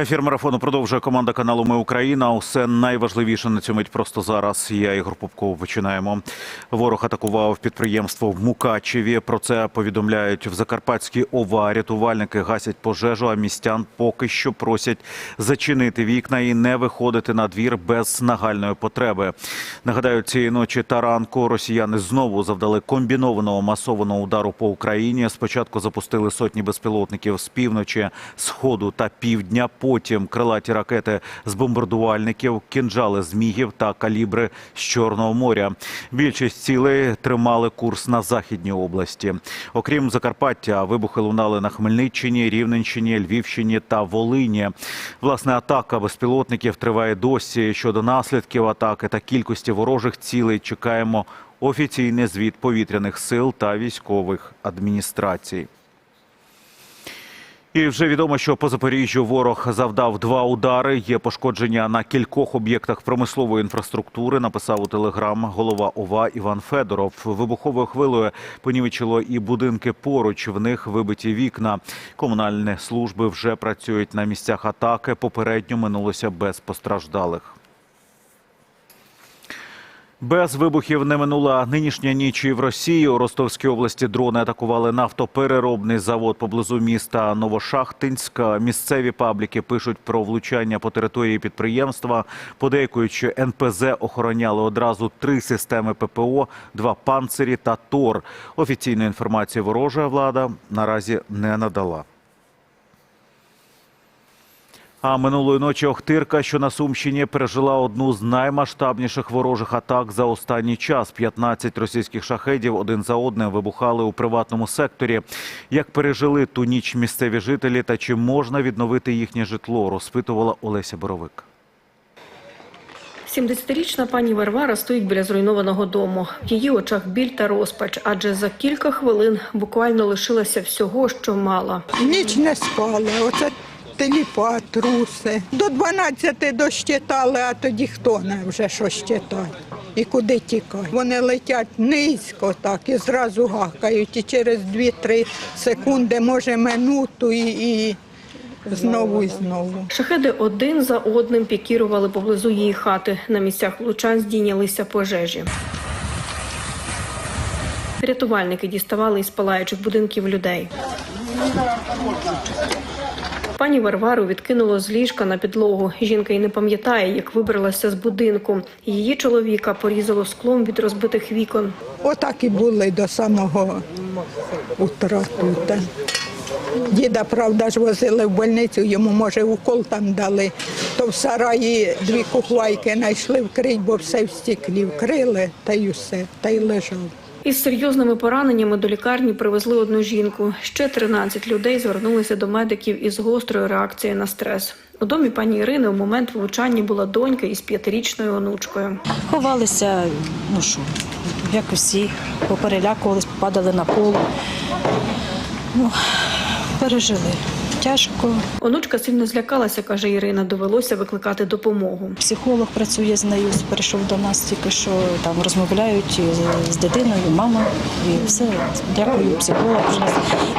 Ефір марафону продовжує команда каналу Ми Україна. Усе найважливіше на цю мить просто зараз. Я Ігор Попков. Починаємо. Ворог атакував підприємство в Мукачеві. Про це повідомляють в Закарпатській ОВА. Рятувальники гасять пожежу, а містян поки що просять зачинити вікна і не виходити на двір без нагальної потреби. Нагадаю, цієї ночі та ранку росіяни знову завдали комбінованого масованого удару по Україні. Спочатку запустили сотні безпілотників з півночі, сходу та півдня. Потім крилаті ракети з бомбардувальників, кінжали з мігів та калібри з Чорного моря. Більшість цілей тримали курс на західній області. Окрім Закарпаття, вибухи лунали на Хмельниччині, Рівненщині, Львівщині та Волині. Власне, атака безпілотників триває досі. Щодо наслідків атаки та кількості ворожих цілей чекаємо офіційний звіт повітряних сил та військових адміністрацій. І вже відомо, що по Запоріжжю ворог завдав два удари. Є пошкодження на кількох об'єктах промислової інфраструктури. Написав у телеграм голова ОВА Іван Федоров. Вибуховою хвилою понівечило і будинки поруч. В них вибиті вікна. Комунальні служби вже працюють на місцях атаки. Попередньо минулося без постраждалих. Без вибухів не минула нинішня ніч і в Росії. У Ростовській області дрони атакували нафтопереробний завод поблизу міста Новошахтинська. Місцеві пабліки пишуть про влучання по території підприємства. Подейкують, що НПЗ охороняли одразу три системи ППО, два панцирі та ТОР. Офіційної інформації ворожа влада наразі не надала. А минулої ночі Охтирка, що на Сумщині, пережила одну з наймасштабніших ворожих атак за останній час. 15 російських шахедів один за одним вибухали у приватному секторі. Як пережили ту ніч місцеві жителі та чи можна відновити їхнє житло, розпитувала Олеся Боровик. 70-річна пані Варвара стоїть біля зруйнованого дому. В її очах біль та розпач, адже за кілька хвилин буквально лишилася всього, що мала. Ніч не спали, оце теліпа, труси. До 12 дощитали, а тоді хто не вже що щитає. І куди тікати. Вони летять низько так і зразу гакають. І через 2-3 секунди, може минуту, і, і знову і знову. Шахеди один за одним пікірували поблизу її хати. На місцях влучань здійнялися пожежі. Рятувальники діставали із палаючих будинків людей. Пані Варвару відкинуло з ліжка на підлогу. Жінка й не пам'ятає, як вибралася з будинку. Її чоловіка порізало склом від розбитих вікон. Отак і були до самого утра тут. Діда, правда ж, возили в больницю, йому, може, укол там дали, то в сараї дві кухвайки знайшли вкрить, бо все в стеклі вкрили, та й усе, та й лежав. Із серйозними пораненнями до лікарні привезли одну жінку. Ще 13 людей звернулися до медиків із гострою реакцією на стрес. У домі пані Ірини у момент влучання була донька із п'ятирічною онучкою. Ховалися, ну що, як усі, поперелякувались, попадали на пол. Ну, пережили. Тяжко. Онучка сильно злякалася, каже Ірина. Довелося викликати допомогу. Психолог працює з нею, перейшов до нас тільки що там розмовляють з дитиною, мама, і все. Дякую, психолог вже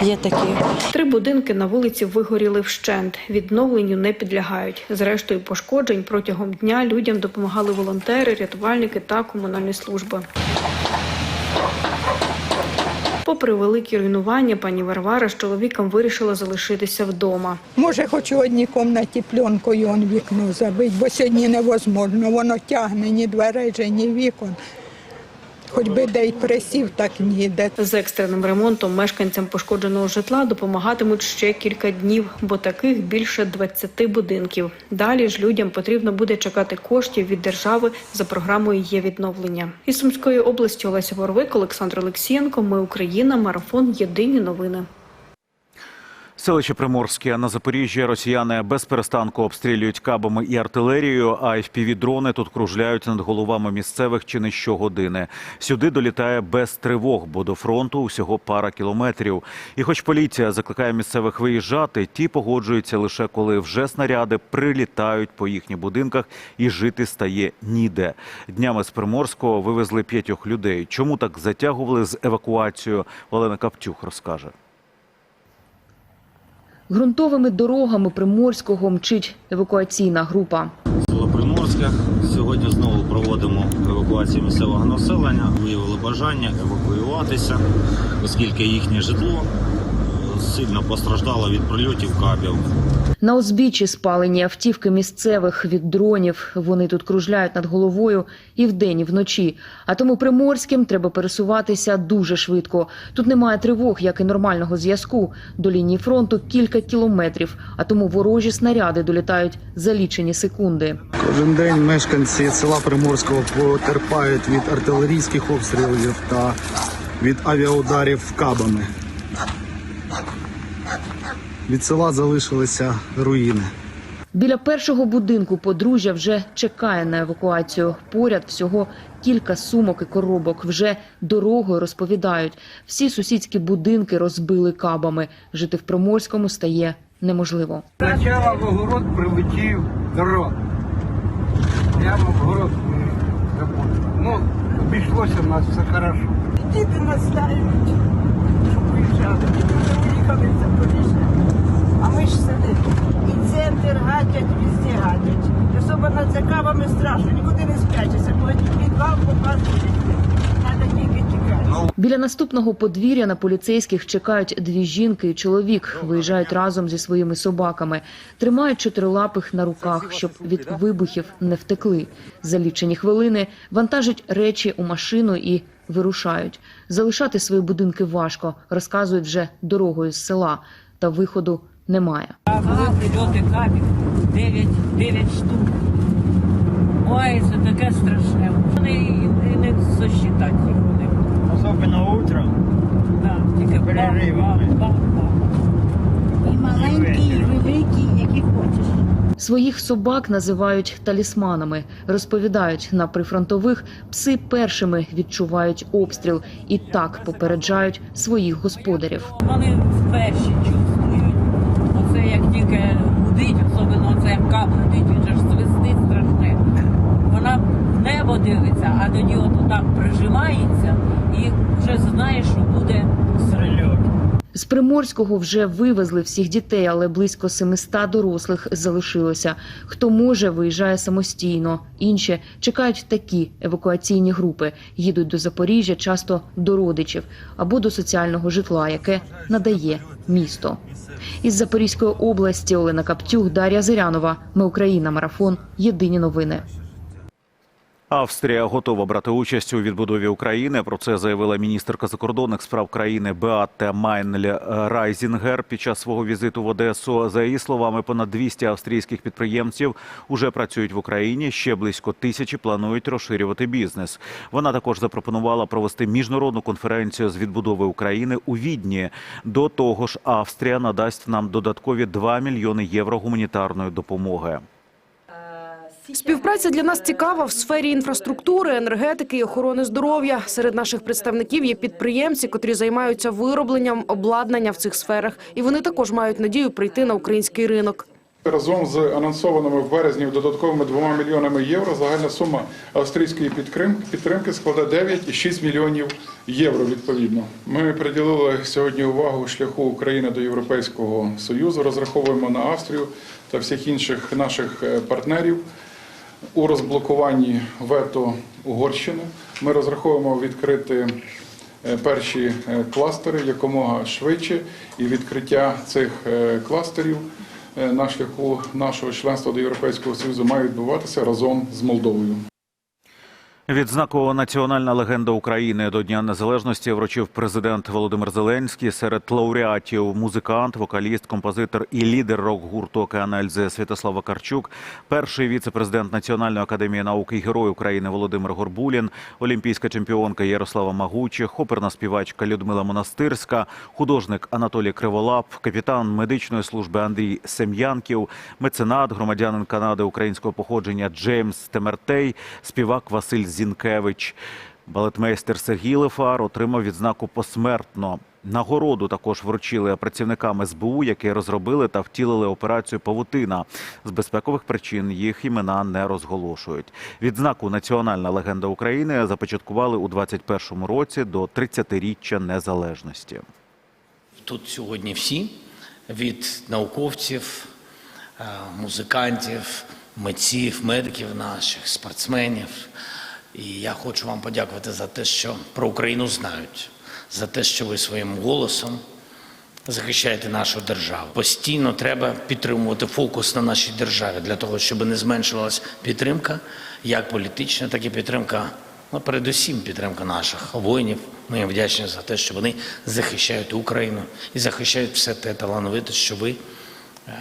є такі. Три будинки на вулиці вигоріли вщент. Відновленню не підлягають. Зрештою, пошкоджень протягом дня людям допомагали волонтери, рятувальники та комунальні служби. Попри великі руйнування, пані Варвара з чоловіком вирішила залишитися вдома. Може, хоч у одній кімнаті пленкою вікно забить, бо сьогодні невозможно. Воно тягне ні дверей, ні вікон. Хоч би де й присів, так ніде. З екстреним ремонтом мешканцям пошкодженого житла допомагатимуть ще кілька днів, бо таких більше 20 будинків. Далі ж людям потрібно буде чекати коштів від держави за програмою є відновлення. Із Сумської області Олеся Ворвик, Олександр Олексієнко. Ми Україна. Марафон. Єдині новини. Селище Приморське на Запоріжжі росіяни без перестанку обстрілюють кабами і артилерією, а FPV-дрони тут кружляють над головами місцевих чи не щогодини. Сюди долітає без тривог, бо до фронту усього пара кілометрів. І хоч поліція закликає місцевих виїжджати, ті погоджуються лише коли вже снаряди прилітають по їхніх будинках і жити стає ніде. Днями з Приморського вивезли п'ятьох людей. Чому так затягували з евакуацією? Олена Каптюх розкаже. Ґрунтовими дорогами Приморського мчить евакуаційна група. Село Приморське. Сьогодні знову проводимо евакуацію місцевого населення. Виявили бажання евакуюватися, оскільки їхнє житло сильно постраждало від прильотів кабів. На узбіччі спалені автівки місцевих від дронів. Вони тут кружляють над головою і вдень, і вночі. А тому приморським треба пересуватися дуже швидко. Тут немає тривог, як і нормального зв'язку. До лінії фронту кілька кілометрів, а тому ворожі снаряди долітають за лічені секунди. Кожен день мешканці села Приморського потерпають від артилерійських обстрілів та від авіаударів кабами. Від села залишилися руїни. Біля першого будинку подружжя вже чекає на евакуацію. Поряд всього кілька сумок і коробок. Вже дорогою розповідають. Всі сусідські будинки розбили кабами. Жити в Приморському стає неможливо. Спочатку в огород прилетів дрон. Прямо в огород м. Ну, обійшлося в нас все хорошо. Діти настають, щоб виїжджали. Діти вже виїхали в Запоріжжя. А ми ж сидимо. І центр гадять, везде гадять. Особливо за кавами страшно, нікуди не спрячешся. Бо підвал тільки тікати. Біля наступного подвір'я на поліцейських чекають дві жінки і чоловік. Виїжджають разом зі своїми собаками. Тримають чотирилапих на руках, щоб від вибухів не втекли. За лічені хвилини вантажать речі у машину і вирушають. Залишати свої будинки важко, розказують вже дорогою з села. Та виходу немає. Були прильоти кабів 9, 9 штук. Ой, це таке страшне. Вони і, не сосчитати їх вони. Особливо утром. Да, тільки Переривами. І маленькі, і великі, які хочеш. Своїх собак називають талісманами. Розповідають, на прифронтових пси першими відчувають обстріл і так попереджають своїх господарів. Вони перші чувствують. Оце як тільки гудить, оце як він ж свистить страшне. Вона в небо дивиться, а тоді от так прижимається і вже знає, що буде прильот. З Приморського вже вивезли всіх дітей, але близько 700 дорослих залишилося. Хто може, виїжджає самостійно. Інші чекають такі евакуаційні групи. Їдуть до Запоріжжя, часто до родичів або до соціального житла, яке надає місто. Із Запорізької області Олена Каптюх, Дар'я Зирянова. Ми Україна. Марафон. Єдині новини. Австрія готова брати участь у відбудові України. Про це заявила міністерка закордонних справ країни Беате Майнль Райзінгер під час свого візиту в Одесу. За її словами, понад 200 австрійських підприємців уже працюють в Україні. Ще близько тисячі планують розширювати бізнес. Вона також запропонувала провести міжнародну конференцію з відбудови України у Відні. До того ж, Австрія надасть нам додаткові 2 мільйони євро гуманітарної допомоги. Співпраця для нас цікава в сфері інфраструктури, енергетики і охорони здоров'я. Серед наших представників є підприємці, котрі займаються виробленням обладнання в цих сферах, і вони також мають надію прийти на український ринок. Разом з анонсованими в березні додатковими 2 мільйонами євро загальна сума австрійської підтрим- підтримки складе 9,6 мільйонів євро. Відповідно, ми приділили сьогодні увагу шляху України до Європейського союзу. Розраховуємо на Австрію та всіх інших наших е, партнерів у розблокуванні вето Угорщини. Ми розраховуємо відкрити е, перші е, кластери якомога швидше, і відкриття цих е, кластерів на шляху нашого членства до Європейського Союзу має відбуватися разом з Молдовою. Відзнаку Національна легенда України. До Дня Незалежності вручив президент Володимир Зеленський. Серед лауреатів музикант, вокаліст, композитор і лідер рок-гурту «Океан Ельзи» Святослав Вакарчук, перший віце-президент Національної академії наук і герой України Володимир Горбулін, олімпійська чемпіонка Ярослава Магучих, оперна співачка Людмила Монастирська, художник Анатолій Криволап, капітан медичної служби Андрій Сем'янків, меценат, громадянин Канади українського походження Джеймс Темертей, співак Василь Зінкевич. Балетмейстер Сергій Лефар отримав відзнаку посмертно. Нагороду також вручили працівникам СБУ, які розробили та втілили операцію Павутина. З безпекових причин їх імена не розголошують. Відзнаку Національна легенда України започаткували у 21-му році до 30-річчя незалежності. Тут сьогодні всі від науковців, е, музикантів, митців, медиків наших, спортсменів. І я хочу вам подякувати за те, що про Україну знають, за те, що ви своїм голосом захищаєте нашу державу. Постійно треба підтримувати фокус на нашій державі для того, щоб не зменшувалась підтримка, як політична, так і підтримка, ну, передусім підтримка наших воїнів. Ми їм вдячні за те, що вони захищають Україну і захищають все те талановите, що ви е,